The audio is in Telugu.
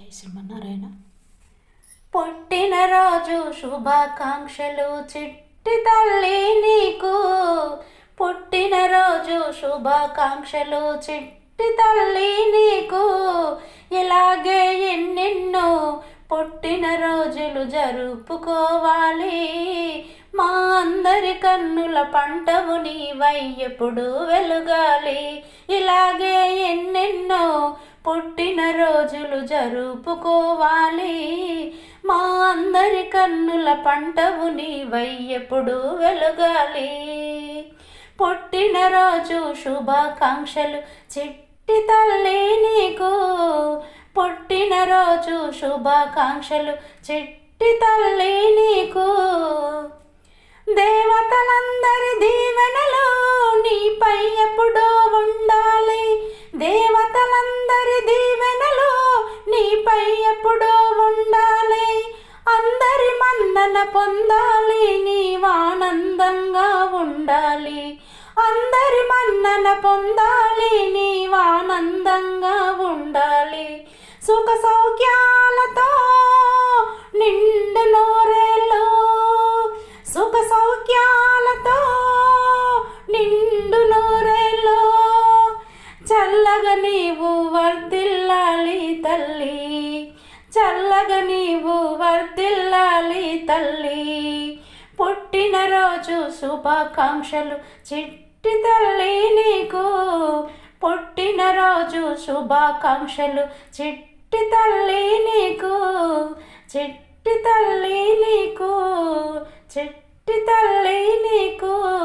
జై శ్రీమన్నారాయణ పుట్టినరోజు శుభాకాంక్షలు చిట్టి తల్లి నీకు. పుట్టినరోజు శుభాకాంక్షలు చిట్టి తల్లి నీకు. ఇలాగే ఎన్నెన్నో పుట్టినరోజులు జరుపుకోవాలి. మా అందరి కన్నుల పంటవు నీవై ఎప్పుడు వెలుగాలి. ఇలాగే ఎన్నెన్నో పుట్టిన రోజులు జరుపుకోవాలి. మా అందరి కన్నుల పంటవు నీవై ఎప్పుడు వెలుగాలి. పుట్టినరోజు శుభాకాంక్షలు చిట్టి తల్లి నీకు. పుట్టినరోజు శుభాకాంక్షలు చిట్టి తల్లి నీకు. పొందాలి నీవానందంగా ఉండాలి. అందరి మన్నన పొందాలి నీవానందంగా ఉండాలి. సుఖ సౌఖ్యాలతో నిండు నూరేళ్ళు సుఖ సౌఖ్యాలతో నిండు నూరేళ్ళు. చల్లగా నీవు వర్తిల్లాలి తల్లి చల్లగా నీవు తల్లి పుట్టినరోజు శుభాకాంక్షలు చిట్టి తల్లి నీకు. పుట్టినరోజు శుభాకాంక్షలు చిట్టి తల్లి నీకు. చిట్టి తల్లి నీకు చిట్టి తల్లి నీకు.